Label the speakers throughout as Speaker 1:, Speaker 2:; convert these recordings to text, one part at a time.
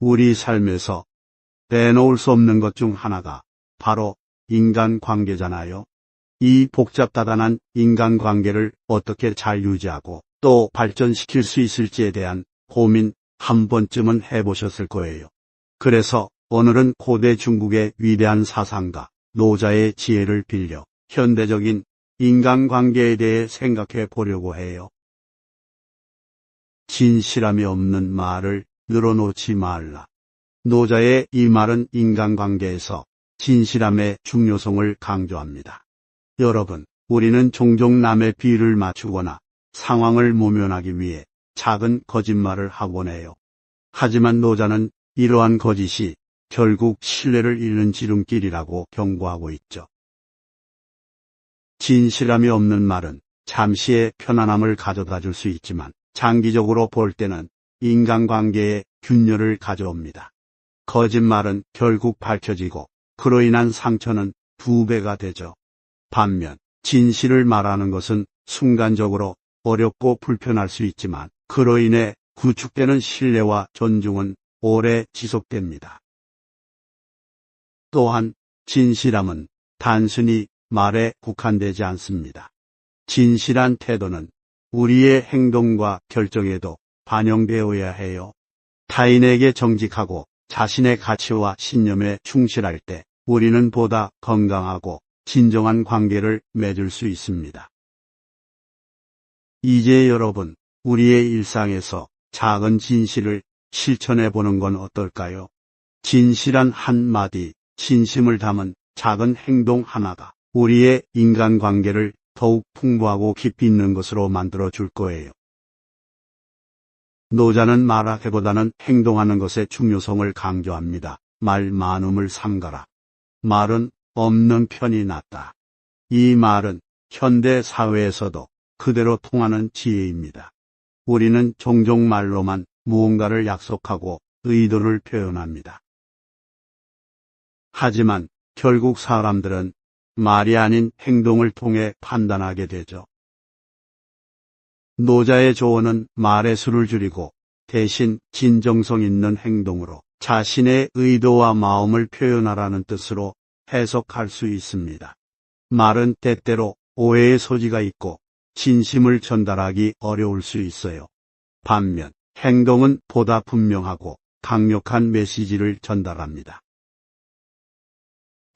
Speaker 1: 우리 삶에서 빼놓을 수 없는 것 중 하나가 바로 인간 관계잖아요. 이 복잡다단한 인간 관계를 어떻게 잘 유지하고 또 발전시킬 수 있을지에 대한 고민 한 번쯤은 해보셨을 거예요. 그래서 오늘은 고대 중국의 위대한 사상가 노자의 지혜를 빌려 현대적인 인간관계에 대해 생각해 보려고 해요. 진실함이 없는 말을 늘어놓지 말라. 노자의 이 말은 인간관계에서 진실함의 중요성을 강조합니다. 여러분, 우리는 종종 남의 비를 맞추거나 상황을 모면하기 위해 작은 거짓말을 하곤 해요. 하지만 노자는 이러한 거짓이 결국 신뢰를 잃는 지름길이라고 경고하고 있죠. 진실함이 없는 말은 잠시의 편안함을 가져다 줄 수 있지만 장기적으로 볼 때는 인간관계에 균열을 가져옵니다. 거짓말은 결국 밝혀지고 그로 인한 상처는 두 배가 되죠. 반면 진실을 말하는 것은 순간적으로 어렵고 불편할 수 있지만 그로 인해 구축되는 신뢰와 존중은 오래 지속됩니다. 또한 진실함은 단순히 말에 국한되지 않습니다. 진실한 태도는 우리의 행동과 결정에도 반영되어야 해요. 타인에게 정직하고 자신의 가치와 신념에 충실할 때 우리는 보다 건강하고 진정한 관계를 맺을 수 있습니다. 이제 여러분, 우리의 일상에서 작은 진실을 실천해 보는 건 어떨까요? 진실한 한마디, 진심을 담은 작은 행동 하나가 우리의 인간관계를 더욱 풍부하고 깊이 있는 것으로 만들어 줄 거예요. 노자는 말하기보다는 행동하는 것의 중요성을 강조합니다. 말 많음을 삼가라. 말은 없는 편이 낫다. 이 말은 현대 사회에서도 그대로 통하는 지혜입니다. 우리는 종종 말로만 무언가를 약속하고 의도를 표현합니다. 하지만 결국 사람들은 말이 아닌 행동을 통해 판단하게 되죠. 노자의 조언은 말의 수를 줄이고 대신 진정성 있는 행동으로 자신의 의도와 마음을 표현하라는 뜻으로 해석할 수 있습니다. 말은 때때로 오해의 소지가 있고 진심을 전달하기 어려울 수 있어요. 반면 행동은 보다 분명하고 강력한 메시지를 전달합니다.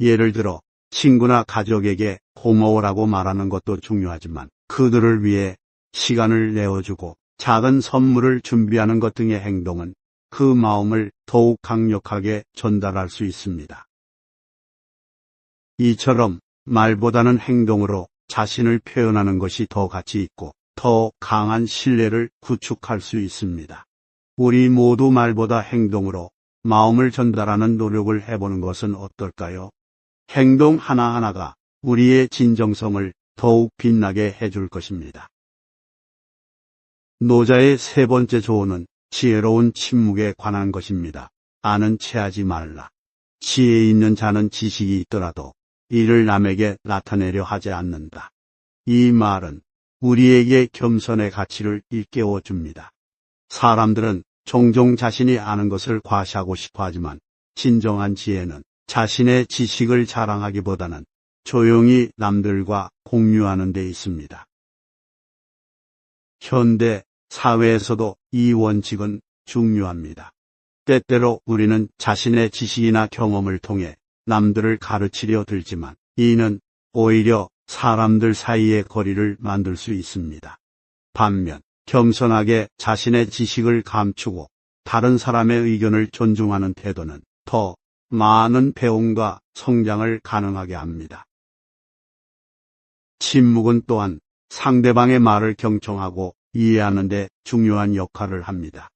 Speaker 1: 예를 들어 친구나 가족에게 고마워라고 말하는 것도 중요하지만 그들을 위해 시간을 내어주고 작은 선물을 준비하는 것 등의 행동은 그 마음을 더욱 강력하게 전달할 수 있습니다. 이처럼 말보다는 행동으로 자신을 표현하는 것이 더 가치 있고 더 강한 신뢰를 구축할 수 있습니다. 우리 모두 말보다 행동으로 마음을 전달하는 노력을 해보는 것은 어떨까요? 행동 하나하나가 우리의 진정성을 더욱 빛나게 해줄 것입니다. 노자의 세 번째 조언은 지혜로운 침묵에 관한 것입니다. 아는 체하지 말라. 지혜 있는 자는 지식이 있더라도 이를 남에게 나타내려 하지 않는다. 이 말은 우리에게 겸손의 가치를 일깨워 줍니다. 사람들은 종종 자신이 아는 것을 과시하고 싶어 하지만 진정한 지혜는 자신의 지식을 자랑하기보다는 조용히 남들과 공유하는 데 있습니다. 현대 사회에서도 이 원칙은 중요합니다. 때때로 우리는 자신의 지식이나 경험을 통해 남들을 가르치려 들지만 이는 오히려 사람들 사이의 거리를 만들 수 있습니다. 반면 겸손하게 자신의 지식을 감추고 다른 사람의 의견을 존중하는 태도는 더 많은 배움과 성장을 가능하게 합니다. 침묵은 또한 상대방의 말을 경청하고 이해하는 데 중요한 역할을 합니다.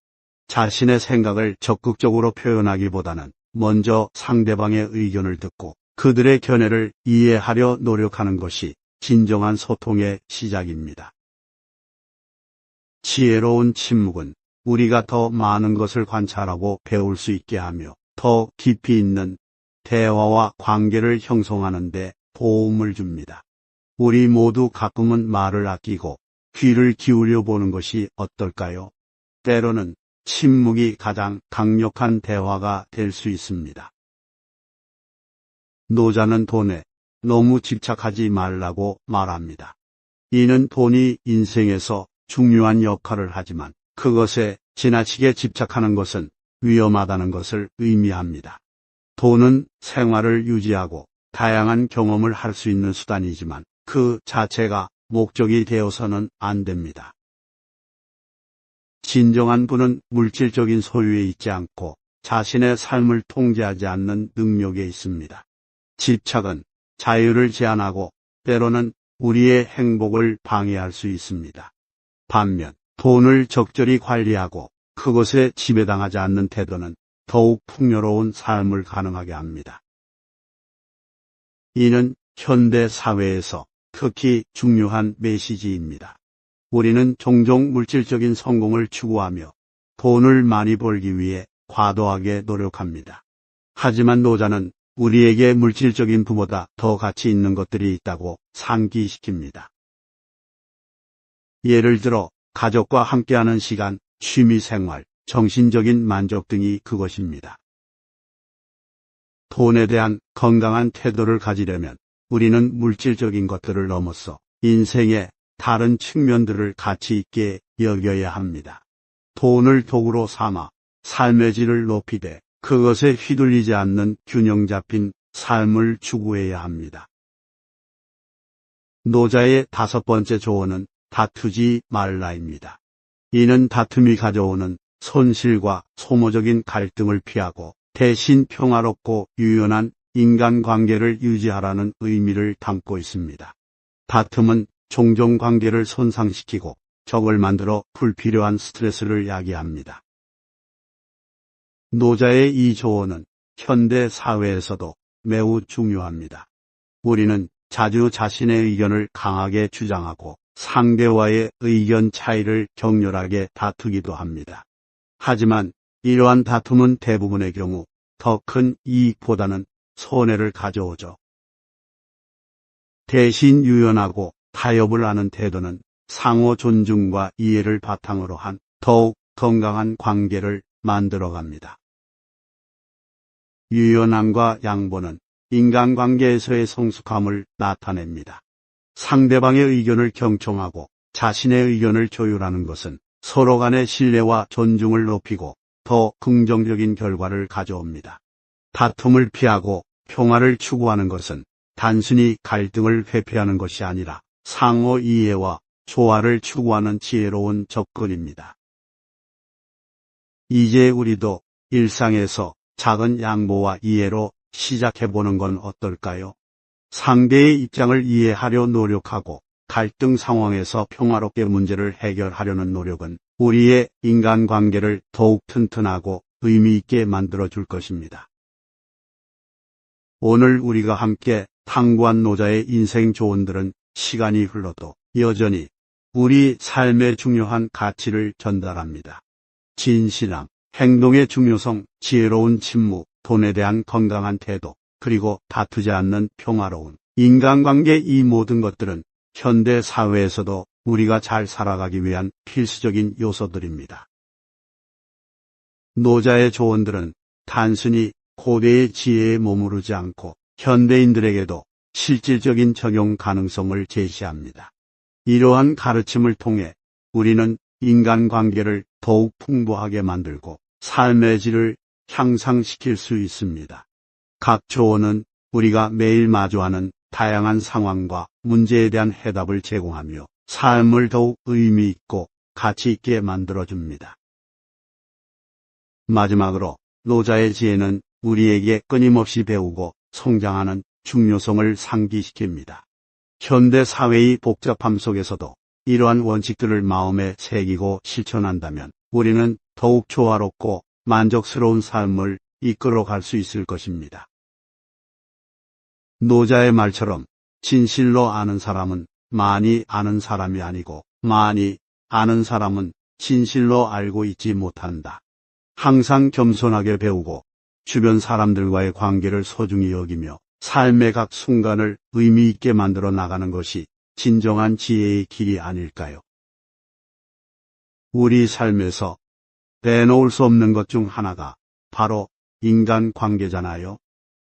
Speaker 1: 자신의 생각을 적극적으로 표현하기보다는 먼저 상대방의 의견을 듣고 그들의 견해를 이해하려 노력하는 것이 진정한 소통의 시작입니다. 지혜로운 침묵은 우리가 더 많은 것을 관찰하고 배울 수 있게 하며 더 깊이 있는 대화와 관계를 형성하는 데 도움을 줍니다. 우리 모두 가끔은 말을 아끼고 귀를 기울여 보는 것이 어떨까요? 때로는 침묵이 가장 강력한 대화가 될 수 있습니다. 노자는 돈에 너무 집착하지 말라고 말합니다. 이는 돈이 인생에서 중요한 역할을 하지만 그것에 지나치게 집착하는 것은 위험하다는 것을 의미합니다. 돈은 생활을 유지하고 다양한 경험을 할 수 있는 수단이지만 그 자체가 목적이 되어서는 안 됩니다. 진정한 부는 물질적인 소유에 있지 않고 자신의 삶을 통제하지 않는 능력에 있습니다. 집착은 자유를 제한하고 때로는 우리의 행복을 방해할 수 있습니다. 반면 돈을 적절히 관리하고 그것에 지배당하지 않는 태도는 더욱 풍요로운 삶을 가능하게 합니다. 이는 현대 사회에서 특히 중요한 메시지입니다. 우리는 종종 물질적인 성공을 추구하며 돈을 많이 벌기 위해 과도하게 노력합니다. 하지만 노자는 우리에게 물질적인 부보다 더 가치 있는 것들이 있다고 상기시킵니다. 예를 들어 가족과 함께하는 시간, 취미 생활, 정신적인 만족 등이 그것입니다. 돈에 대한 건강한 태도를 가지려면 우리는 물질적인 것들을 넘어서 인생의 다른 측면들을 가치 있게 여겨야 합니다. 돈을 도구로 삼아 삶의 질을 높이되 그것에 휘둘리지 않는 균형 잡힌 삶을 추구해야 합니다. 노자의 다섯 번째 조언은 다투지 말라입니다. 이는 다툼이 가져오는 손실과 소모적인 갈등을 피하고 대신 평화롭고 유연한 인간관계를 유지하라는 의미를 담고 있습니다. 다툼은 종종 관계를 손상시키고 적을 만들어 불필요한 스트레스를 야기합니다. 노자의 이 조언은 현대 사회에서도 매우 중요합니다. 우리는 자주 자신의 의견을 강하게 주장하고 상대와의 의견 차이를 격렬하게 다투기도 합니다. 하지만 이러한 다툼은 대부분의 경우 더 큰 이익보다는 손해를 가져오죠. 대신 유연하고 타협을 하는 태도는 상호 존중과 이해를 바탕으로 한 더욱 건강한 관계를 만들어갑니다. 유연함과 양보는 인간관계에서의 성숙함을 나타냅니다. 상대방의 의견을 경청하고 자신의 의견을 조율하는 것은 서로 간의 신뢰와 존중을 높이고 더 긍정적인 결과를 가져옵니다. 다툼을 피하고 평화를 추구하는 것은 단순히 갈등을 회피하는 것이 아니라 상호 이해와 조화를 추구하는 지혜로운 접근입니다. 이제 우리도 일상에서 작은 양보와 이해로 시작해보는 건 어떨까요? 상대의 입장을 이해하려 노력하고 갈등 상황에서 평화롭게 문제를 해결하려는 노력은 우리의 인간관계를 더욱 튼튼하고 의미있게 만들어줄 것입니다. 오늘 우리가 함께 탐구한 노자의 인생 조언들은 시간이 흘러도 여전히 우리 삶의 중요한 가치를 전달합니다. 진실함, 행동의 중요성, 지혜로운 침묵, 돈에 대한 건강한 태도, 그리고 다투지 않는 평화로운 인간관계 이 모든 것들은 현대 사회에서도 우리가 잘 살아가기 위한 필수적인 요소들입니다. 노자의 조언들은 단순히 고대의 지혜에 머무르지 않고 현대인들에게도 실질적인 적용 가능성을 제시합니다. 이러한 가르침을 통해 우리는 인간관계를 더욱 풍부하게 만들고 삶의 질을 향상시킬 수 있습니다. 각 조언은 우리가 매일 마주하는 다양한 상황과 문제에 대한 해답을 제공하며 삶을 더욱 의미 있고 가치 있게 만들어줍니다. 마지막으로 노자의 지혜는 우리에게 끊임없이 배우고 성장하는 중요성을 상기시킵니다. 현대 사회의 복잡함 속에서도 이러한 원칙들을 마음에 새기고 실천한다면 우리는 더욱 조화롭고 만족스러운 삶을 이끌어 갈 수 있을 것입니다. 노자의 말처럼 진실로 아는 사람은 많이 아는 사람이 아니고 많이 아는 사람은 진실로 알고 있지 못한다. 항상 겸손하게 배우고 주변 사람들과의 관계를 소중히 여기며 삶의 각 순간을 의미 있게 만들어 나가는 것이 진정한 지혜의 길이 아닐까요? 우리 삶에서 빼놓을 수 없는 것 중 하나가 바로 인간 관계잖아요.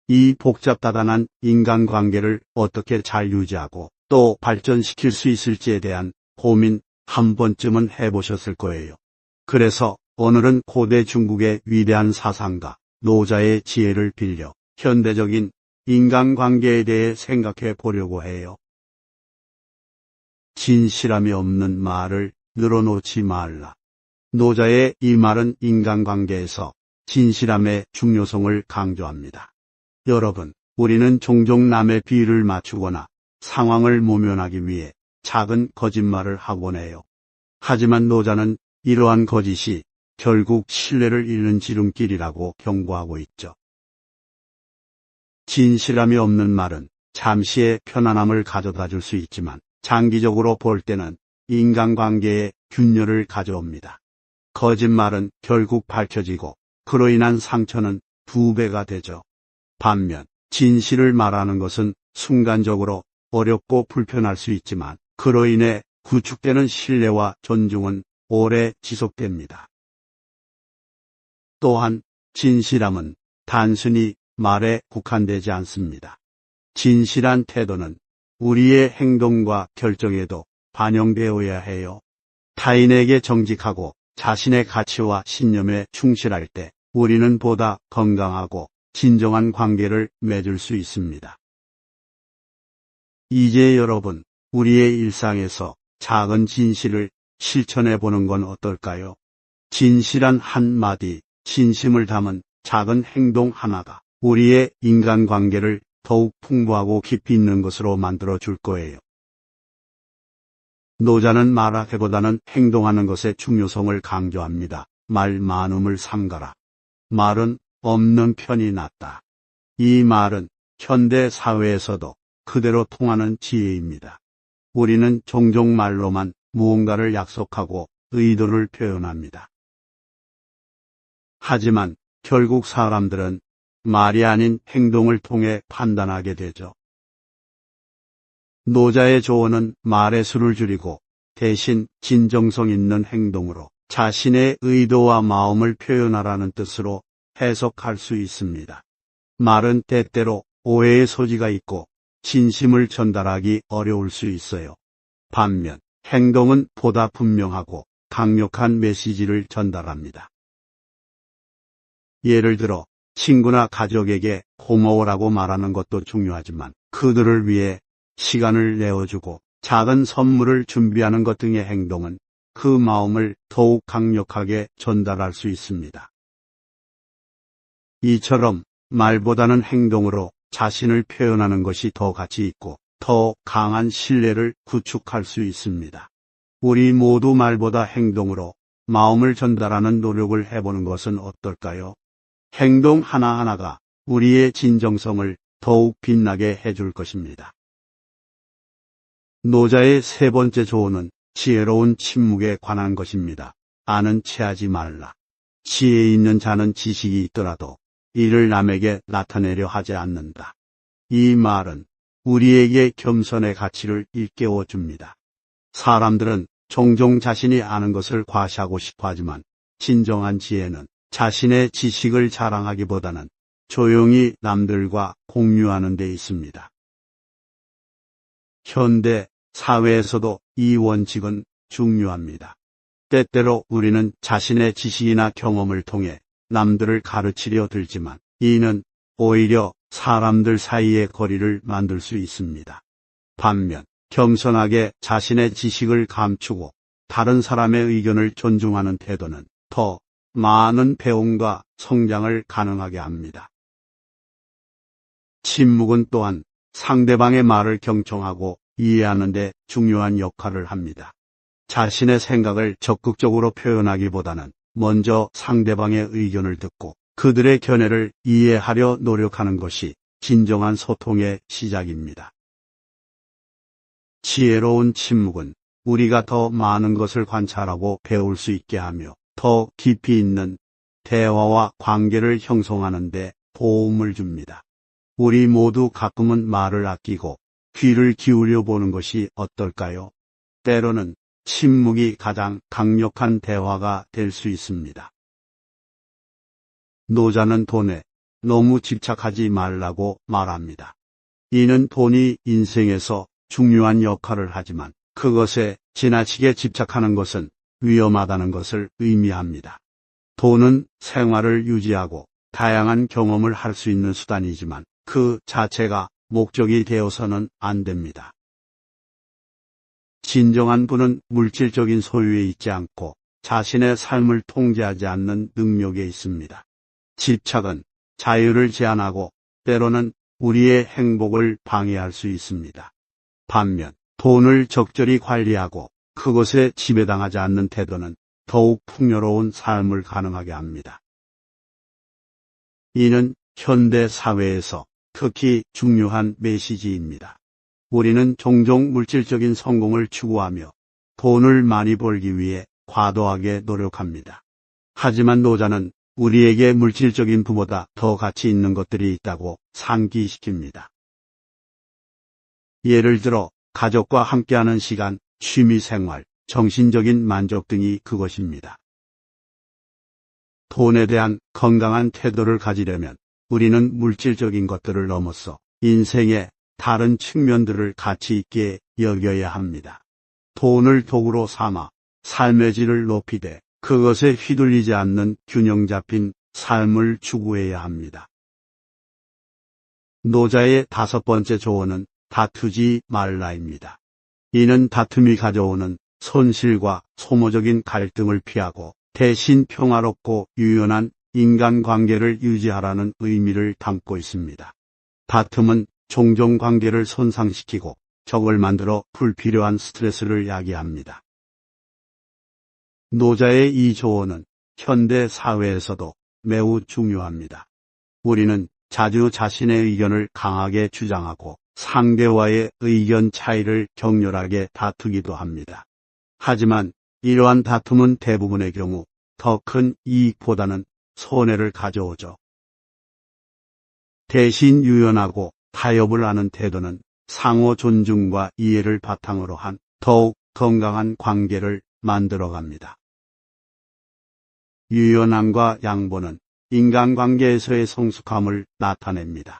Speaker 1: 이 복잡다단한 인간 관계를 어떻게 잘 유지하고 또 발전시킬 수 있을지에 대한 고민 한 번쯤은 해보셨을 거예요. 그래서 오늘은 고대 중국의 위대한 사상가 노자의 지혜를 빌려 현대적인 인간관계에 대해 생각해 보려고 해요. 진실함이 없는 말을 늘어놓지 말라. 노자의 이 말은 인간관계에서 진실함의 중요성을 강조합니다. 여러분, 우리는 종종 남의 비위를 맞추거나 상황을 모면하기 위해 작은 거짓말을 하곤 해요. 하지만 노자는 이러한 거짓이 결국 신뢰를 잃는 지름길이라고 경고하고 있죠. 진실함이 없는 말은 잠시의 편안함을 가져다 줄 수 있지만 장기적으로 볼 때는 인간관계에 균열을 가져옵니다. 거짓말은 결국 밝혀지고 그로 인한 상처는 두 배가 되죠. 반면 진실을 말하는 것은 순간적으로 어렵고 불편할 수 있지만 그로 인해 구축되는 신뢰와 존중은 오래 지속됩니다. 또한 진실함은 단순히 말에 국한되지 않습니다. 진실한 태도는 우리의 행동과 결정에도 반영되어야 해요. 타인에게 정직하고 자신의 가치와 신념에 충실할 때 우리는 보다 건강하고 진정한 관계를 맺을 수 있습니다. 이제 여러분, 우리의 일상에서 작은 진실을 실천해 보는 건 어떨까요? 진실한 한마디, 진심을 담은 작은 행동 하나가 우리의 인간관계를 더욱 풍부하고 깊이 있는 것으로 만들어 줄 거예요. 노자는 말하기보다는 행동하는 것의 중요성을 강조합니다. 말 많음을 삼가라. 말은 없는 편이 낫다. 이 말은 현대 사회에서도 그대로 통하는 지혜입니다. 우리는 종종 말로만 무언가를 약속하고 의도를 표현합니다. 하지만 결국 사람들은 말이 아닌 행동을 통해 판단하게 되죠. 노자의 조언은 말의 수를 줄이고 대신 진정성 있는 행동으로 자신의 의도와 마음을 표현하라는 뜻으로 해석할 수 있습니다. 말은 때때로 오해의 소지가 있고 진심을 전달하기 어려울 수 있어요. 반면 행동은 보다 분명하고 강력한 메시지를 전달합니다. 예를 들어 친구나 가족에게 고마워라고 말하는 것도 중요하지만 그들을 위해 시간을 내어주고 작은 선물을 준비하는 것 등의 행동은 그 마음을 더욱 강력하게 전달할 수 있습니다. 이처럼 말보다는 행동으로 자신을 표현하는 것이 더 가치 있고 더 강한 신뢰를 구축할 수 있습니다. 우리 모두 말보다 행동으로 마음을 전달하는 노력을 해보는 것은 어떨까요? 행동 하나하나가 우리의 진정성을 더욱 빛나게 해줄 것입니다. 노자의 세 번째 조언은 지혜로운 침묵에 관한 것입니다. 아는 체하지 말라. 지혜 있는 자는 지식이 있더라도 이를 남에게 나타내려 하지 않는다. 이 말은 우리에게 겸손의 가치를 일깨워 줍니다. 사람들은 종종 자신이 아는 것을 과시하고 싶어 하지만 진정한 지혜는 자신의 지식을 자랑하기보다는 조용히 남들과 공유하는 데 있습니다. 현대 사회에서도 이 원칙은 중요합니다. 때때로 우리는 자신의 지식이나 경험을 통해 남들을 가르치려 들지만 이는 오히려 사람들 사이의 거리를 만들 수 있습니다. 반면 겸손하게 자신의 지식을 감추고 다른 사람의 의견을 존중하는 태도는 더 많은 배움과 성장을 가능하게 합니다. 침묵은 또한 상대방의 말을 경청하고 이해하는 데 중요한 역할을 합니다. 자신의 생각을 적극적으로 표현하기보다는 먼저 상대방의 의견을 듣고 그들의 견해를 이해하려 노력하는 것이 진정한 소통의 시작입니다. 지혜로운 침묵은 우리가 더 많은 것을 관찰하고 배울 수 있게 하며 더 깊이 있는 대화와 관계를 형성하는데 도움을 줍니다. 우리 모두 가끔은 말을 아끼고 귀를 기울여 보는 것이 어떨까요? 때로는 침묵이 가장 강력한 대화가 될 수 있습니다. 노자는 돈에 너무 집착하지 말라고 말합니다. 이는 돈이 인생에서 중요한 역할을 하지만 그것에 지나치게 집착하는 것은 위험하다는 것을 의미합니다. 돈은 생활을 유지하고 다양한 경험을 할 수 있는 수단이지만 그 자체가 목적이 되어서는 안 됩니다. 진정한 부는 물질적인 소유에 있지 않고 자신의 삶을 통제하지 않는 능력에 있습니다. 집착은 자유를 제한하고 때로는 우리의 행복을 방해할 수 있습니다. 반면 돈을 적절히 관리하고 그것에 지배당하지 않는 태도는 더욱 풍요로운 삶을 가능하게 합니다. 이는 현대 사회에서 특히 중요한 메시지입니다. 우리는 종종 물질적인 성공을 추구하며 돈을 많이 벌기 위해 과도하게 노력합니다. 하지만 노자는 우리에게 물질적인 부보다 더 가치 있는 것들이 있다고 상기시킵니다. 예를 들어 가족과 함께하는 시간, 취미 생활, 정신적인 만족 등이 그것입니다. 돈에 대한 건강한 태도를 가지려면 우리는 물질적인 것들을 넘어서 인생의 다른 측면들을 가치 있게 여겨야 합니다. 돈을 도구로 삼아 삶의 질을 높이되 그것에 휘둘리지 않는 균형 잡힌 삶을 추구해야 합니다. 노자의 다섯 번째 조언은 다투지 말라입니다. 이는 다툼이 가져오는 손실과 소모적인 갈등을 피하고 대신 평화롭고 유연한 인간관계를 유지하라는 의미를 담고 있습니다. 다툼은 종종 관계를 손상시키고 적을 만들어 불필요한 스트레스를 야기합니다. 노자의 이 조언은 현대 사회에서도 매우 중요합니다. 우리는 자주 자신의 의견을 강하게 주장하고 상대와의 의견 차이를 격렬하게 다투기도 합니다. 하지만 이러한 다툼은 대부분의 경우 더 큰 이익보다는 손해를 가져오죠. 대신 유연하고 타협을 하는 태도는 상호 존중과 이해를 바탕으로 한 더욱 건강한 관계를 만들어갑니다. 유연함과 양보는 인간관계에서의 성숙함을 나타냅니다.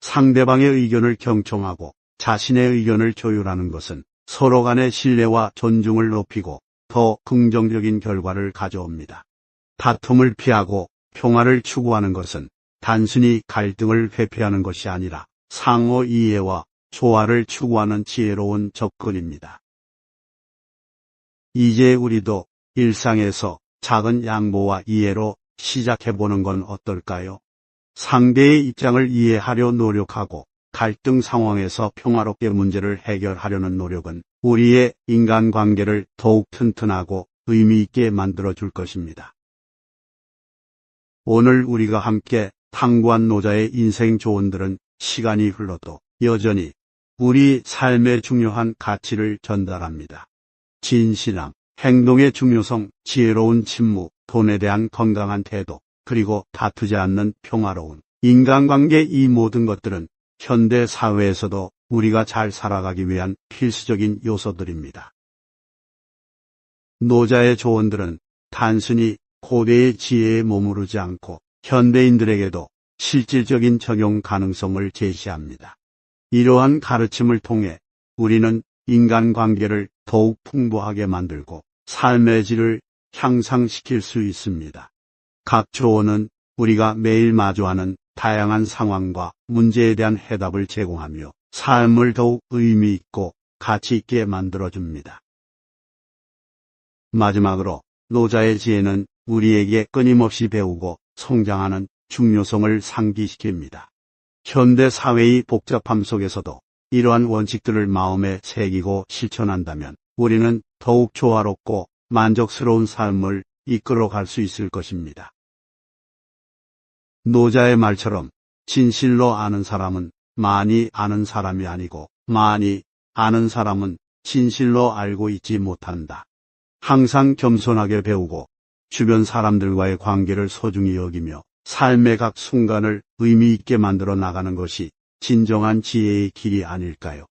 Speaker 1: 상대방의 의견을 경청하고 자신의 의견을 조율하는 것은 서로 간의 신뢰와 존중을 높이고 더 긍정적인 결과를 가져옵니다. 다툼을 피하고 평화를 추구하는 것은 단순히 갈등을 회피하는 것이 아니라 상호 이해와 조화를 추구하는 지혜로운 접근입니다. 이제 우리도 일상에서 작은 양보와 이해로 시작해보는 건 어떨까요? 상대의 입장을 이해하려 노력하고 갈등 상황에서 평화롭게 문제를 해결하려는 노력은 우리의 인간관계를 더욱 튼튼하고 의미 있게 만들어 줄 것입니다. 오늘 우리가 함께 탐구한 노자의 인생 조언들은 시간이 흘러도 여전히 우리 삶의 중요한 가치를 전달합니다. 진실함, 행동의 중요성, 지혜로운 침묵, 돈에 대한 건강한 태도, 그리고 다투지 않는 평화로운 인간관계 이 모든 것들은 현대 사회에서도 우리가 잘 살아가기 위한 필수적인 요소들입니다. 노자의 조언들은 단순히 고대의 지혜에 머무르지 않고 현대인들에게도 실질적인 적용 가능성을 제시합니다. 이러한 가르침을 통해 우리는 인간관계를 더욱 풍부하게 만들고 삶의 질을 향상시킬 수 있습니다. 각 조언은 우리가 매일 마주하는 다양한 상황과 문제에 대한 해답을 제공하며 삶을 더욱 의미 있고 가치 있게 만들어줍니다. 마지막으로 노자의 지혜는 우리에게 끊임없이 배우고 성장하는 중요성을 상기시킵니다. 현대 사회의 복잡함 속에서도 이러한 원칙들을 마음에 새기고 실천한다면 우리는 더욱 조화롭고 만족스러운 삶을 이끌어 갈 수 있을 것입니다. 노자의 말처럼 진실로 아는 사람은 많이 아는 사람이 아니고 많이 아는 사람은 진실로 알고 있지 못한다. 항상 겸손하게 배우고 주변 사람들과의 관계를 소중히 여기며 삶의 각 순간을 의미 있게 만들어 나가는 것이 진정한 지혜의 길이 아닐까요?